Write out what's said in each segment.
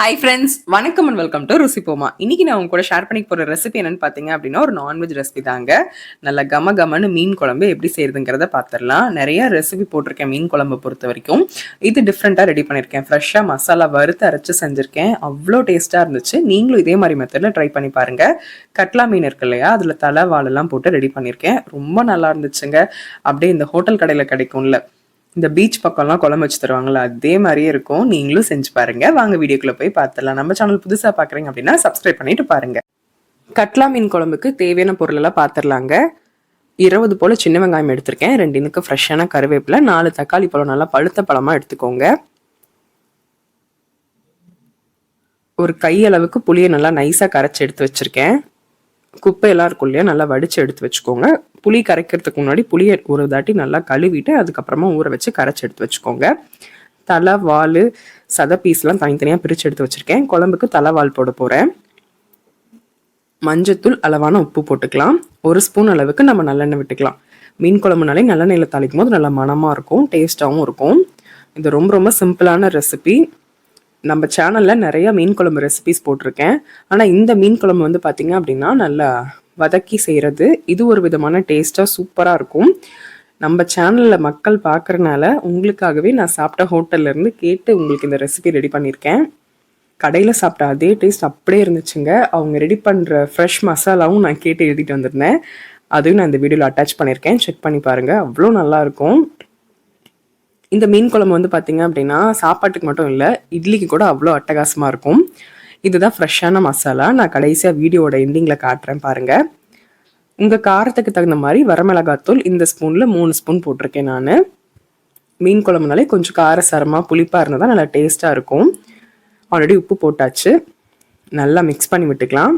Hi friends வணக்கம் and welcome to ருசி போமா. இன்னைக்கு நான் உங்க கூட ஷேர் பண்ணி போகிற ரெசிபி என்னன்னு பார்த்தீங்க அப்படின்னா ஒரு நான்வெஜ் ரெசிபி தாங்க. நல்ல கம கமன்னு மீன் குழம்பு எப்படி செய்யறதுங்கிறத பார்த்துடலாம் நிறைய ரெசிபி போட்டிருக்கேன் மீன் குழம்பு பொறுத்த வரைக்கும். இது டிஃப்ரெண்ட்டாக ரெடி பண்ணியிருக்கேன் ஃப்ரெஷ்ஷாக மசாலா வறுத்து அரைச்சு செஞ்சுருக்கேன். அவ்வளோ டேஸ்ட்டாக இருந்துச்சு. நீங்களும் இதே மாதிரி மெத்தடில் ட்ரை பண்ணி பாருங்க. கட்லா மீன் இருக்கு இல்லையா அதில் தலை வாழெல்லாம் போட்டு ரெடி பண்ணியிருக்கேன் ரொம்ப நல்லா இருந்துச்சுங்க. அப்படியே இந்த ஹோட்டல் கடையில் கிடைக்கும்ல. இந்த பீச் பக்கம்லாம் குழம்பு வச்சு தருவாங்களா அதே மாதிரியே இருக்கும். நீங்களும் செஞ்சு பாருங்க. வாங்க வீடியோக்குள்ள போய் பார்த்துடலாம் நம்ம சேனல் புதுசாக பார்க்குறீங்க அப்படின்னா சப்ஸ்கிரைப் பண்ணிட்டு பாருங்க. கட்லா மீன் குழம்புக்கு தேவையான பொருளெல்லாம் பார்த்துடலாங்க இருபது போல சின்ன வெங்காயம் எடுத்திருக்கேன். ரெண்டு இனுக்கு ஃப்ரெஷ்ஷான கருவேப்பிலை நாலு தக்காளி பழம் நல்லா பழுத்த பழமாக எடுத்துக்கோங்க. ஒரு கையளவுக்கு புளியை நல்லா நைஸாக கரைச்சி எடுத்து வச்சுருக்கேன். குப்பையெல்லாம் இருக்கும் இல்லையா நல்லா வடித்து எடுத்து வச்சுக்கோங்க. புளி கரைக்கிறதுக்கு முன்னாடி புளியை ஒரு தாட்டி நல்லா கழுவிட்டு அதுக்கப்புறமா ஊற வச்சு கரைச்சி எடுத்து வச்சுக்கோங்க. தலை வால் சத பீஸ்லாம் தனித்தனியாக பிரித்து எடுத்து வச்சுருக்கேன். குழம்புக்கு தலை வால் போட போகிறேன் மஞ்சத்தூள் அளவான உப்பு போட்டுக்கலாம். ஒரு ஸ்பூன் அளவுக்கு நம்ம நல்லெண்ணெய் விட்டுக்கலாம். மீன் குழம்புனாலே நல்லெண்ணெயில் தாளிக்கும் போது நல்லா மனமாக இருக்கும் டேஸ்ட்டாகவும் இருக்கும். இது ரொம்ப ரொம்ப சிம்பிளான ரெசிபி. நம்ம சேனலில் நிறையா மீன் குழம்பு ரெசிபிஸ் போட்டிருக்கேன். ஆனால் இந்த மீன் குழம்பு வந்து பார்த்திங்க அப்படின்னா நல்லா வதக்கி செய்கிறது இது ஒரு விதமான டேஸ்ட்டாக சூப்பராக இருக்கும். நம்ம சேனலில் மக்கள் பார்க்குறனால உங்களுக்காகவே நான் சாப்பிட்ட ஹோட்டல்லேருந்து கேட்டு உங்களுக்கு இந்த ரெசிபி ரெடி பண்ணியிருக்கேன் கடையில் சாப்பிட்ட அதே டேஸ்ட் அப்படியே இருந்துச்சுங்க. அவங்க ரெடி பண்ணுற ஃப்ரெஷ் மசாலாவும் நான் கேட்டு எழுதிட்டு வந்திருந்தேன். அதையும் நான் இந்த வீடியோவில் அட்டாச் பண்ணியிருக்கேன் செக் பண்ணி பாருங்கள் அவ்வளோ நல்லாயிருக்கும் இந்த மீன் குழம்பு வந்து பார்த்தீங்க அப்படின்னா சாப்பாட்டுக்கு மட்டும் இல்லை இட்லிக்கு கூட அவ்வளோ அட்டகாசமாக இருக்கும். இதுதான் ஃப்ரெஷ்ஷான மசாலா. நான் கடைசியாக வீடியோவோட எண்டிங்கில் காட்டுறேன் பாருங்கள் உங்கள் காரத்துக்கு தகுந்த மாதிரி வரமிளகாத்தூள் இந்த ஸ்பூனில் மூணு ஸ்பூன் போட்டிருக்கேன் நான். மீன் குழம்புனாலே கொஞ்சம் காரசாரமாக புளிப்பாக இருந்தால் தான் நல்லா டேஸ்ட்டாக இருக்கும். ஆல்ரெடி உப்பு போட்டாச்சு. நல்லா மிக்ஸ் பண்ணி விட்டுக்கலாம்.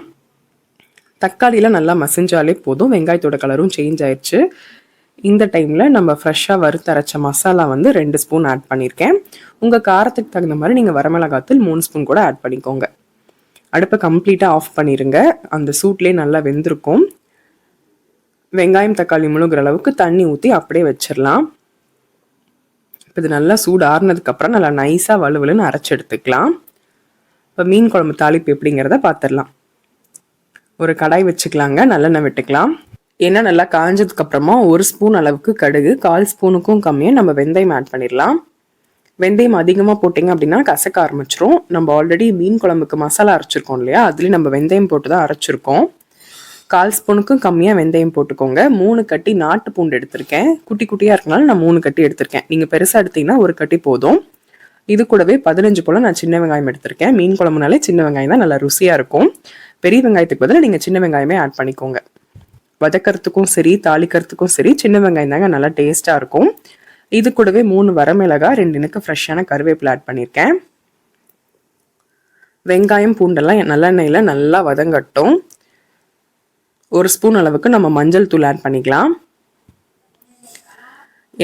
தக்காளியில் நல்லா மசிஞ்சாலே போதும். வெங்காயத்தோட கலரும் சேஞ்ச் ஆயிடுச்சு இந்த டைமில் நம்ம ஃப்ரெஷ்ஷாக வறுத்தரைச்ச மசாலா வந்து ரெண்டு ஸ்பூன் ஆட் பண்ணியிருக்கேன் உங்கள் காரத்துக்கு தகுந்த மாதிரி நீங்கள் வரமிளகாத்தூள் மூணு ஸ்பூன் கூட ஆட் பண்ணிக்கோங்க. அடுப்பை கம்ப்ளீட்டாக ஆஃப் பண்ணிடுங்க அந்த சூட்லேயே நல்லா வெந்திருக்கும். வெங்காயம் தக்காளி முழுகிற அளவுக்கு தண்ணி ஊற்றி அப்படியே வச்சிடலாம் இப்போ இது நல்லா சூடு ஆறுனதுக்கப்புறம் நல்லா நைஸாக வலுவலுன்னு அரைச்சி எடுத்துக்கலாம். இப்போ மீன் குழம்பு தாளிப்பு எப்படிங்கிறத பார்த்துடலாம் ஒரு கடாய் வச்சுக்கலாங்க. நல்லெண்ணெய் விட்டுக்கலாம். எண்ணெய் நல்லா காஞ்சதுக்கப்புறமா ஒரு ஸ்பூன் அளவுக்கு கடுகு. கால் ஸ்பூனுக்கும் கம்மியாக நம்ம வெந்தயம் ஆட் பண்ணிடலாம் வெந்தயம் அதிகமாக போட்டிங்க அப்படின்னா கசக்க ஆரம்பிச்சிரும். நம்ம ஆல்ரெடி மீன் குழம்புக்கு மசாலா அரைச்சிருக்கோம் இல்லையா? அதுலேயும் நம்ம வெந்தயம் போட்டு தான் அரைச்சிருக்கோம். கால் ஸ்பூனுக்கும் கம்மியாக வெந்தயம் போட்டுக்கோங்க. மூணு கட்டி நாட்டு பூண்டு எடுத்திருக்கேன். குட்டி குட்டியாக இருக்கனால நான் மூணு கட்டி எடுத்திருக்கேன். நீங்கள் பெருசாக எடுத்தீங்கன்னா ஒரு கட்டி போதும். இது கூடவே பதினஞ்சு போல் நான் சின்ன வெங்காயம் எடுத்திருக்கேன். மீன் குழம்புனாலே சின்ன வெங்காயம் தான் நல்லா ருசியாக இருக்கும். பெரிய வெங்காயத்துக்கு பதிலாக நீங்கள் சின்ன வெங்காயமே ஆட் பண்ணிக்கோங்க. வதக்கிறதுக்கும் சரி தாளிக்கிறதுக்கும் சரி சின்ன வெங்காயம் தாங்க நல்லா டேஸ்ட்டாக இருக்கும். இது கூடவே மூணு வரமிளகா ரெண்டு எனக்கு ஃப்ரெஷ்ஷான கருவேப்பிலை ஆட் பண்ணியிருக்கேன் வெங்காயம் பூண்டெல்லாம் நல்லெண்ணெயில் நல்லா வதங்கட்டும். ஒரு ஸ்பூன் அளவுக்கு நம்ம மஞ்சள் தூள் ஆட் பண்ணிக்கலாம்.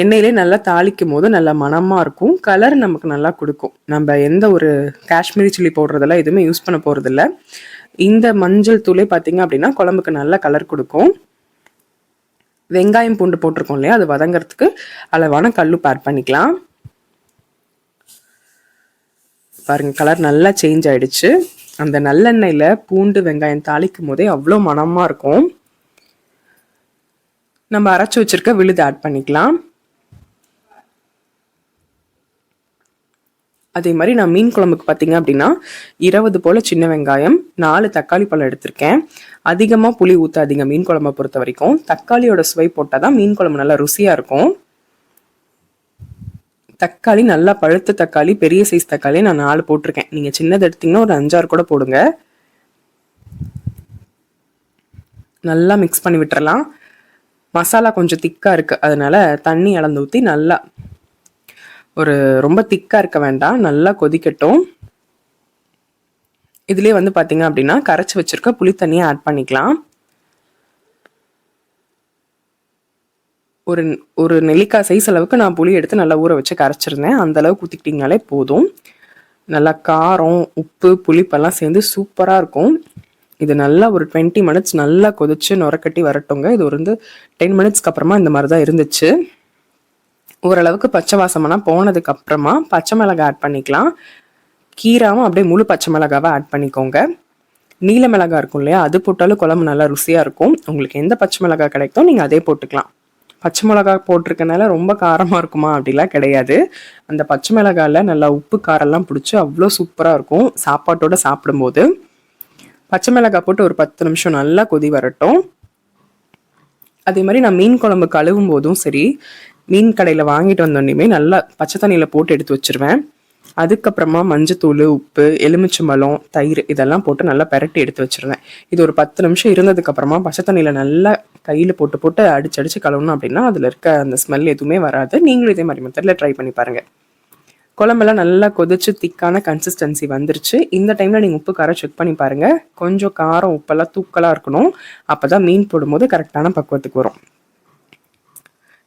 எண்ணெயிலே நல்லா தாளிக்கும் போது நல்லா மனமாக இருக்கும். கலர் நமக்கு நல்லா கொடுக்கும். நம்ம எந்த ஒரு காஷ்மீரி சில்லி போடுறதெல்லாம் எதுவுமே யூஸ் பண்ண போகிறதில்ல இந்த மஞ்சள் தூளே பார்த்தீங்க அப்படின்னா குழம்புக்கு நல்ல கலர் கொடுக்கும். வெங்காயம் பூண்டு போட்டிருக்கோம் இல்லையா? அது வதங்கிறதுக்கு அளவான கல்லுப்பு ஆட் பண்ணிக்கலாம். பாருங்க கலர் நல்லா சேஞ்ச் ஆயிடுச்சு. அந்த நல்லெண்ணெயில் பூண்டு வெங்காயம் தாளிக்கும் போதே அவ்வளோ மனமாக இருக்கும். நம்ம அரைச்சி வச்சிருக்க விழுது ஆட் பண்ணிக்கலாம். அதே மாதிரி நான் மீன் குழம்புக்கு பார்த்தீங்க அப்படின்னா இருபது போல் சின்ன வெங்காயம் நாலு தக்காளி பழம் எடுத்திருக்கேன். அதிகமாக புளி ஊற்றாதீங்க மீன் குழம்பை பொறுத்த வரைக்கும். தக்காளியோட சுவை போட்டால் தான் மீன் குழம்பு நல்லா ருசியாக இருக்கும். தக்காளி நல்லா பழுத்த தக்காளி பெரிய சைஸ் தக்காளி நான் நாலு போட்டிருக்கேன். நீங்கள் சின்னது எடுத்தீங்கன்னா ஒரு அஞ்சாறு கூட போடுங்க. நல்லா மிக்ஸ் பண்ணி விட்டுறலாம். மசாலா கொஞ்சம் திக்காக இருக்குது அதனால தண்ணி இழந்து ஊற்றி நல்லா ஒரு ரொம்ப திக்காக இருக்க வேண்டாம். நல்லா கொதிக்கட்டும். இதுலேயே வந்து பார்த்தீங்க அப்படின்னா கரைச்சி வச்சுருக்க புளி தண்ணியை ஆட் பண்ணிக்கலாம். ஒரு ஒரு நெல்லிக்காய் சைஸ் அளவுக்கு நான் புளி எடுத்து நல்லா ஊற வச்சு கரைச்சிருந்தேன். அந்த அளவுக்கு ஊற்றிக்கிட்டிங்கனாலே போதும். நல்லா காரம் உப்பு புளிப்பெல்லாம் சேர்ந்து சூப்பராக இருக்கும். இது நல்லா ஒரு டுவெண்ட்டி மினிட்ஸ் நல்லா கொதிச்சு நுரக்கட்டி வரட்டுங்க. இது ஒரு வந்து டென் மினிட்ஸ்க்கு அப்புறமா இந்த மாதிரி தான் இருந்துச்சு. ஓரளவுக்கு பச்சை வாசமெல்லாம் போனதுக்கு அப்புறமா பச்சை மிளகாய் ஆட் பண்ணிக்கலாம். கீராவும் அப்படியே முழு பச்சை மிளகாவை ஆட் பண்ணிக்கோங்க. நீல மிளகா இருக்கும் இல்லையா அது போட்டாலும் குழம்பு நல்லா ருசியாக இருக்கும். உங்களுக்கு எந்த பச்சை மிளகா கிடைக்கும் நீங்கள் அதே போட்டுக்கலாம். பச்சை மிளகா போட்டிருக்கனால ரொம்ப காரமாக இருக்குமா அப்படிலாம் கிடையாது. அந்த பச்சை மிளகாயில் நல்லா உப்பு காரெல்லாம் பிடிச்சி அவ்வளோ சூப்பராக இருக்கும். சாப்பாட்டோட சாப்பிடும்போது. பச்சை மிளகாய் போட்டு ஒரு பத்து நிமிஷம் நல்லா கொதி வரட்டும். அதே மாதிரி நான் மீன் குழம்பு கழுவும் போதும் சரி மீன் கடையில் வாங்கிட்டு வந்தோடனே நல்லா பச்சை தண்ணியில் போட்டு எடுத்து வச்சிருவேன். அதுக்கப்புறமா மஞ்சத்தூள் உப்பு எலுமிச்சம்பழம் தயிர் இதெல்லாம் போட்டு நல்லா பெரட்டி எடுத்து வச்சிருவேன். இது ஒரு பத்து நிமிஷம் இருந்ததுக்கப்புறமா பச்சை தண்ணியில் நல்லா கையில் போட்டு போட்டு அடிச்சு அடிச்சு கழுவணும் அப்படின்னா அதில் இருக்க அந்த ஸ்மெல் எதுவுமே வராது. நீங்களும் இதே மாதிரி மெத்தடில் ட்ரை பண்ணி பாருங்கள் குழம்பெல்லாம் நல்லா கொதிச்சு திக்கான கன்சிஸ்டன்சி வந்துருச்சு. இந்த டைமில் நீங்கள் உப்பு காரம் செக் பண்ணி பாருங்கள் கொஞ்சம் காரம் உப்பெல்லாம் தூக்கலாக இருக்கணும். அப்போ தான் மீன் போடும்போது கரெக்டான பக்குவத்துக்கு வரும்.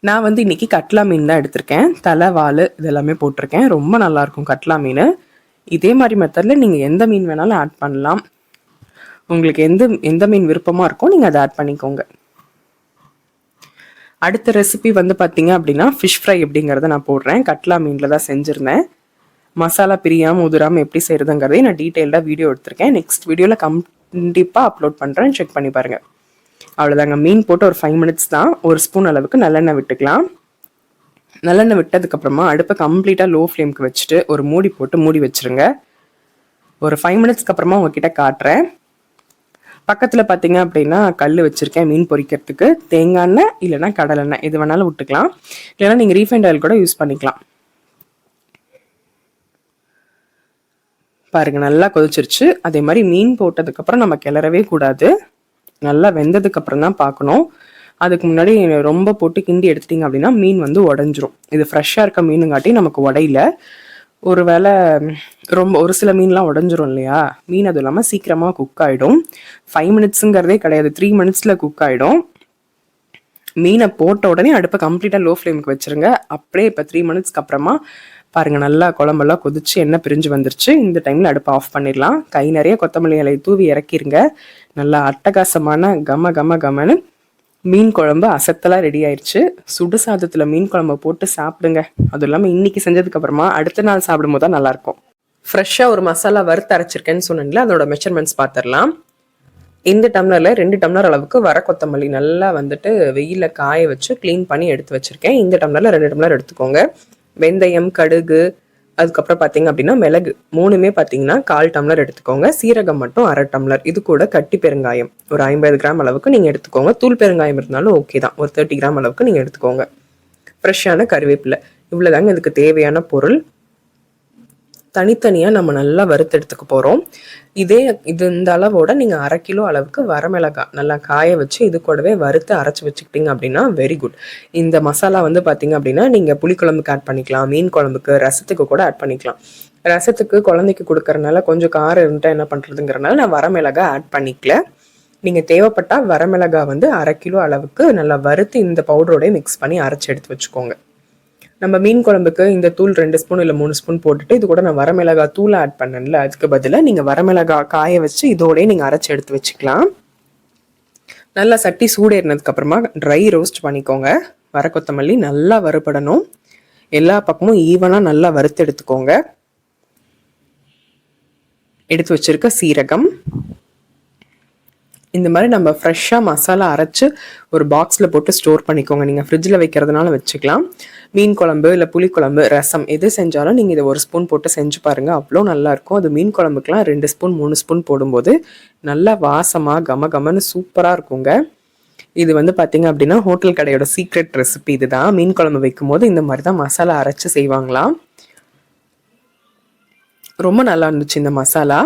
நான் வந்து இன்னைக்கு கட்லா மீன் தான் எடுத்திருக்கேன். தலை வால் இதெல்லாமே போட்டிருக்கேன். ரொம்ப நல்லாயிருக்கும் கட்லா மீன். இதே மாதிரி மெத்தடில் நீங்கள் எந்த மீன் வேணாலும் ஆட் பண்ணலாம். உங்களுக்கு எந்த எந்த மீன் விருப்பமாக இருக்கோ நீங்கள் அதை ஆட் பண்ணிக்கோங்க. அடுத்த ரெசிபி வந்து பார்த்தீங்க அப்படின்னா ஃபிஷ் ஃப்ரை எப்படிங்கிறத நான் போடுறேன். கட்லா மீனில் தான் செஞ்சுருந்தேன். மசாலா பிரியாமல் உதிராமல் எப்படி செய்கிறதுங்கிறதையும் நான் டீட்டெயில்டாக வீடியோ எடுத்திருக்கேன். நெக்ஸ்ட் வீடியோவில் கண்டிப்பாக அப்லோட் பண்ணுறேன் செக் பண்ணி பாருங்கள் அவ்வளோதாங்க மீன் போட்டு ஒரு ஃபைவ் மினிட்ஸ் தான். ஒரு ஸ்பூன் அளவுக்கு நல்லெண்ணெய் விட்டுக்கலாம். நல்லெண்ணெய் விட்டதுக்கப்புறமா அடுப்பை கம்ப்ளீட்டாக லோ ஃப்ளேம்க்கு வச்சுட்டு ஒரு மூடி போட்டு மூடி வச்சுருங்க. ஒரு ஃபைவ் மினிட்ஸ்க்கு அப்புறமா உங்ககிட்ட காட்டுறேன். பக்கத்தில் பார்த்தீங்க அப்படின்னா கல் வச்சுருக்கேன் மீன் பொரிக்கிறதுக்கு தேங்காய் எண்ணெய் இல்லைனா கடலெண்ணெய் இது வேணாலும் விட்டுக்கலாம். இல்லைனா நீங்கள் ரீஃபைண்ட் ஆயில் கூட யூஸ் பண்ணிக்கலாம். பாருங்க நல்லா கொதிச்சிருச்சு. அதே மாதிரி மீன் போட்டதுக்கப்புறம் நம்ம கிளறவே கூடாது. நல்லா வெந்ததுக்கு அப்புறம் தான் பார்க்கணும். அதுக்கு முன்னாடி ரொம்ப போட்டு கிண்டி எடுத்துட்டிங்க அப்படின்னா மீன் வந்து உடஞ்சிரும். இது ஃப்ரெஷ்ஷாக இருக்க மீனுங்காட்டி நமக்கு உடையில. ஒரு வேளை ரொம்ப ஒரு சில மீன்லாம் உடஞ்சிரும் இல்லையா? மீன் அதுவும் இல்லாமல் சீக்கிரமாக குக் ஆகிடும் ஃபைவ் மினிட்ஸுங்கிறதே கிடையாது. த்ரீ மினிட்ஸில் குக் ஆகிடும் மீனை போட்ட உடனே அடுப்பை கம்ப்ளீட்டாக லோ ஃப்ளேமுக்கு வச்சுருங்க. அப்படியே இப்போ த்ரீ மினிட்ஸ்க்கு அப்புறமா பாருங்கள் நல்லா குழம்பெல்லாம் கொதிச்சு எண்ணெய் பிரிஞ்சு வந்துருச்சு. இந்த டைமில் அடுப்பை ஆஃப் பண்ணிடலாம். கை நிறைய கொத்தமல்லி இலை தூவி இறக்கிருங்க. நல்லா அட்டகாசமான கம கம கமனு மீன் குழம்பு அசத்தலாக ரெடி ஆயிடுச்சு சுடு சாதத்தில் மீன் குழம்பு போட்டு சாப்பிடுங்க. அதுவும் இல்லாமல் இன்னைக்கு செஞ்சதுக்கப்புறமா அடுத்த நாள் சாப்பிடும் போது தான் நல்லாயிருக்கும். ஃப்ரெஷ்ஷாக ஒரு மசாலா வறுத்து அரைச்சிருக்கேன்னு சொன்னீங்களா அதோட மெஷர்மெண்ட்ஸ் பார்த்துடலாம். இந்த டம்ளரில் ரெண்டு டம்ளர் அளவுக்கு வர கொத்தமல்லி நல்லா வந்துட்டு வெயிலில் காய வச்சு க்ளீன் பண்ணி எடுத்து வச்சுருக்கேன். இந்த டம்ளரில் ரெண்டு டம்ளர் எடுத்துக்கோங்க. வெந்தயம் கடுகு அதுக்கப்புறம் பார்த்தீங்க அப்படின்னா மிளகு. மூணுமே பார்த்தீங்கன்னா கால் டம்ளர் எடுத்துக்கோங்க. சீரகம் மட்டும் அரை டம்ளர். இது கூட கட்டி பெருங்காயம். ஒரு ஐம்பது கிராம் அளவுக்கு நீங்கள் எடுத்துக்கோங்க. தூள் பெருங்காயம் இருந்தாலும் ஓகே தான். ஒரு தேர்ட்டி கிராம் அளவுக்கு நீங்கள் எடுத்துக்கோங்க. ஃப்ரெஷ்ஷான கருவேப்பிலை. இவ்வளோதாங்க இதுக்கு தேவையான பொருள். தனித்தனியாக நம்ம நல்லா வறுத்தெடுத்துக்க போகிறோம் இதே இது இந்த அளவோட நீங்கள் அரை கிலோ அளவுக்கு வரமிளகாய் நல்லா காய வச்சு இது கூடவே வறுத்து அரைச்சி வச்சுக்கிட்டீங்க அப்படின்னா வெரி குட் இந்த மசாலா வந்து பார்த்தீங்க அப்படின்னா நீங்கள் புளிக்குழம்புக்கு ஆட் பண்ணிக்கலாம் மீன் குழம்புக்கு ரசத்துக்கு கூட ஆட் பண்ணிக்கலாம். ரசத்துக்கு குழந்தைக்கு கொடுக்கறனால கொஞ்சம் காரம் இருந்துட்டால் என்ன பண்ணுறதுங்கிறனால நான் வரமிளகாய் ஆட் பண்ணிக்கல. நீங்கள் தேவைப்பட்டால் வரமிளகாய் வந்து அரை கிலோ அளவுக்கு நல்லா வறுத்து இந்த பவுடரோடய மிக்ஸ் பண்ணி அரைச்சி எடுத்து வச்சுக்கோங்க. நம்ம மீன் குழம்புக்கு இந்த தூள் ரெண்டு ஸ்பூன் இல்லை மூணு ஸ்பூன் போட்டுட்டு இது கூட நான் வரமிளகா தூள் ஆட் பண்ணல அதுக்கு பதிலாக நீங்கள் வரமிளகா காய வச்சு இதோடய நீங்கள் அரைச்சி எடுத்து வச்சுக்கலாம். நல்லா சட்டி சூடேறினதுக்கப்புறமா ட்ரை ரோஸ்ட் பண்ணிக்கோங்க. வர கொத்தமல்லி நல்லா வறுபடணும். எல்லா பக்கமும் ஈவனாக நல்லா வறுத்து எடுத்துக்கோங்க. எடுத்து வச்சிருக்க சீரகம். இந்த மாதிரி நம்ம ஃப்ரெஷ்ஷாக மசாலா அரைச்சி ஒரு பாக்ஸில் போட்டு ஸ்டோர் பண்ணிக்கோங்க. நீங்கள் ஃப்ரிட்ஜில் வைக்கிறதுனால வச்சுக்கலாம். மீன் குழம்பு இல்லை புளிக்குழம்பு ரசம் எது செஞ்சாலும் நீங்கள் இதை ஒரு ஸ்பூன் போட்டு செஞ்சு பாருங்கள் அவ்வளோ நல்லாயிருக்கும் அது மீன் குழம்புக்கெலாம் ரெண்டு ஸ்பூன் மூணு ஸ்பூன் போடும்போது நல்லா வாசமாக கம கமன்னு சூப்பராக இருக்குங்க. இது வந்து பார்த்தீங்க அப்படின்னா ஹோட்டல் கடையோட சீக்ரெட் ரெசிபி இதுதான். மீன் குழம்பு வைக்கும்போது இந்த மாதிரி தான் மசாலா அரைச்சி செய்வாங்களாம். ரொம்ப நல்லா இருந்துச்சு இந்த மசாலா.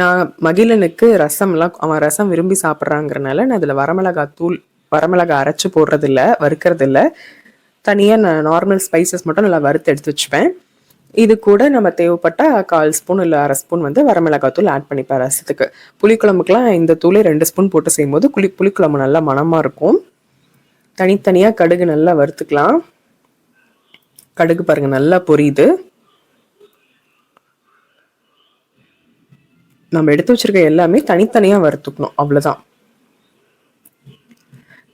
நான் மகிழனுக்கு ரசம்லாம் அவன் ரசம் விரும்பி சாப்பிட்றாங்கிறனால நான் அதில் வரமிளகா தூள் வரமிளகா அரைச்சி போடுறதில்ல வறுக்கிறதில்ல. தனியாக நான் நார்மல் ஸ்பைசஸ் மட்டும் நல்லா வறுத்து எடுத்து வச்சுப்பேன். இது கூட நம்ம தேவைப்பட்டால் கால் ஸ்பூன் இல்லை அரை ஸ்பூன் வந்து வரமிளகாய் தூள் ஆட் பண்ணிப்பேன் ரசத்துக்கு. புளிக்குழம்புக்குலாம் இந்த தூளே ரெண்டு ஸ்பூன் போட்டு செய்யும்போது புளி புளிக்குழம்பு நல்லா மனமாக இருக்கும். தனித்தனியாக கடுகு நல்லா வறுத்துக்கலாம். கடுகு பாருங்கள் நல்லா பொரியுது. நம்ம எடுத்து வச்சிருக்க எல்லாமே தனித்தனியாக வறுத்துக்கணும் அவ்வளோதான்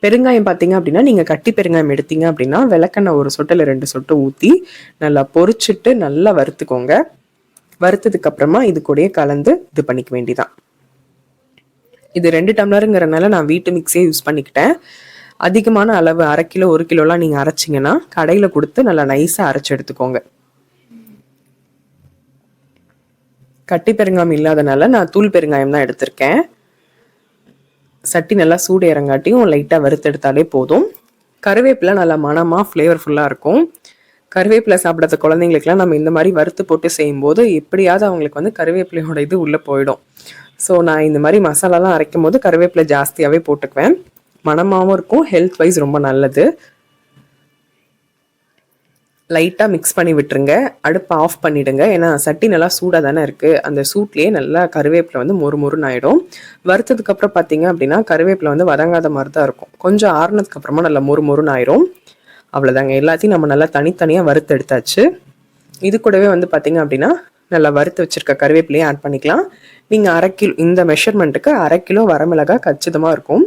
பெருங்காயம் பார்த்தீங்க அப்படின்னா நீங்கள் கட்டி பெருங்காயம் எடுத்தீங்க அப்படின்னா விளக்கெண்ணெய் ஒரு சொட்டில் ரெண்டு சொட்டு ஊற்றி நல்லா பொறிச்சிட்டு நல்லா வறுத்துக்கோங்க. வறுத்ததுக்கு அப்புறமா இது கூடயே கலந்து இது பண்ணிக்க வேண்டிதான். இது ரெண்டு டம்ளருங்கிறனால நான் வீட்டு மிக்ஸியே யூஸ் பண்ணிக்கிட்டேன். அதிகமான அளவு அரை கிலோ ஒரு கிலோலாம் நீங்கள் அரைச்சிங்கன்னா கடையில் கொடுத்து நல்லா நைஸாக அரைச்சி எடுத்துக்கோங்க. கட்டி பெருங்காயம் இல்லாதனால நான் தூள் பெருங்காயம் தான் எடுத்திருக்கேன். சட்டி நல்லா சூடு இறங்காட்டியும் லைட்டாக வறுத்தெடுத்தாலே போதும். கருவேப்பிலை நல்லா மனமாக ஃப்ளேவர்ஃபுல்லாக இருக்கும். கருவேப்பிலை சாப்பிடாத குழந்தைங்களுக்குலாம் நம்ம இந்த மாதிரி வறுத்து போட்டு செய்யும்போது எப்படியாவது அவங்களுக்கு வந்து கருவேப்பிலையோட இது உள்ளே போயிடும். ஸோ நான் இந்த மாதிரி மசாலாலாம் அரைக்கும் போது கருவேப்பிலை ஜாஸ்தியாகவே போட்டுக்குவேன். மனமாகவும் இருக்கும் ஹெல்த் வைஸ் ரொம்ப நல்லது. லைட்டாக மிக்ஸ் பண்ணி விட்டுருங்க. அடுப்பை ஆஃப் பண்ணிவிடுங்க ஏன்னா சட்டி நல்லா சூடாக தானே இருக்குது அந்த சூட்லேயே நல்லா கருவேப்பிலை வந்து மொறு மொறுன்னு ஆகிடும் வறுத்ததுக்கப்புறம் பார்த்தீங்க அப்படின்னா கருவேப்பிலை வந்து வதங்காத மாதிரி தான் இருக்கும். கொஞ்சம் ஆறுனதுக்கப்புறமா நல்லா மொறு மொறுன்னு ஆயிரும். அவ்வளோதாங்க எல்லாத்தையும் நம்ம நல்லா தனித்தனியாக வறுத்து எடுத்தாச்சு. இது கூடவே வந்து பார்த்தீங்க அப்படின்னா நல்லா வறுத்து வச்சுருக்க கருவேப்பிலையும் ஆட் பண்ணிக்கலாம். நீங்கள் அரை கிலோ இந்த மெஷர்மெண்ட்டுக்கு அரை கிலோ வரமிளகாய் கச்சிதமாக இருக்கும்.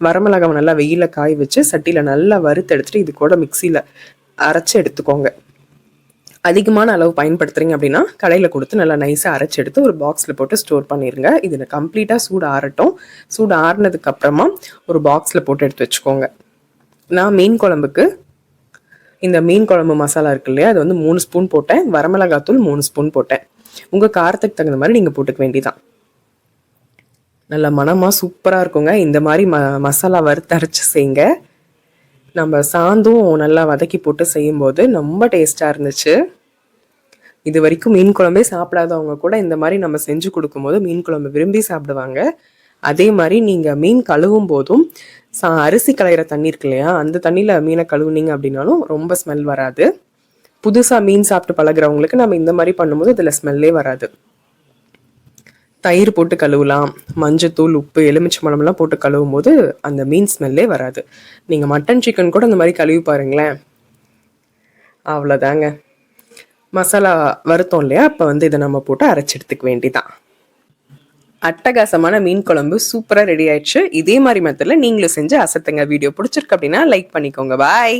வரமிளகாவை நல்லா வெயிலில் காய வச்சு சட்டியில் நல்லா வறுத்து எடுத்துகிட்டு இது கூட மிக்சியில் அரைச்சி எடுத்துக்கோங்க அதிகமான அளவு பயன்படுத்துறீங்க அப்படின்னா கடையில் கொடுத்து நல்லா நைஸாக அரைச்சி எடுத்து ஒரு பாக்ஸில் போட்டு ஸ்டோர் பண்ணிடுங்க இதில் கம்ப்ளீட்டாக சூடு ஆறட்டும். சூடு ஆறுனதுக்கப்புறமா ஒரு பாக்ஸில் போட்டு எடுத்து வச்சுக்கோங்க. நான் மீன் குழம்புக்கு இந்த மீன் குழம்பு மசாலா இருக்கு இல்லையா அது வந்து மூணு ஸ்பூன் போட்டேன். வரமிளகாத்தூள் மூணு ஸ்பூன் போட்டேன். உங்கள் காரத்துக்கு தகுந்த மாதிரி நீங்கள் போட்டுக்க வேண்டியதான் நல்ல மனமாக சூப்பராக இருக்குங்க. இந்த மாதிரி ம மசாலா வறுத்து அரைச்சி செய்யுங்க. நம்ம சாந்தும் நல்லா வதக்கி போட்டு செய்யும்போது ரொம்ப டேஸ்ட்டாக இருந்துச்சு. இது வரைக்கும் மீன் குழம்பே சாப்பிடாதவங்க கூட இந்த மாதிரி நம்ம செஞ்சு கொடுக்கும்போது மீன் குழம்பு விரும்பி சாப்பிடுவாங்க. அதே மாதிரி நீங்கள் மீன் கழுவும் போதும் சா அரிசி களையிற தண்ணி இருக்கு இல்லையா அந்த தண்ணியில் மீனை கழுவுனீங்க அப்படின்னாலும் ரொம்ப ஸ்மெல் வராது. புதுசாக மீன் சாப்பிட்டு பழகிறவங்களுக்கு நம்ம இந்த மாதிரி பண்ணும்போது இதில் ஸ்மெல்லே வராது. தயிர் போட்டு கழுவலாம் மஞ்சத்தூள் உப்பு எலுமிச்சை பழம்லாம் போட்டு கழுவும் போது அந்த மீன் ஸ்மெல்லே வராது. நீங்கள் மட்டன் சிக்கன் கூட இந்த மாதிரி கழுவி பாருங்களேன். அவ்வளோதாங்க மசாலா வருத்தம் இல்லையா? அப்போ வந்து இதை நம்ம போட்டு அரைச்சி எடுத்துக்க வேண்டிதான். அட்டகாசமான மீன் குழம்பு சூப்பராக ரெடி ஆயிடுச்சு. இதே மாதிரி மெத்தடில் நீங்களும் செஞ்சு அசத்துங்க. வீடியோ பிடிச்சிருக்கு அப்படின்னா லைக் பண்ணிக்கோங்க. பாய்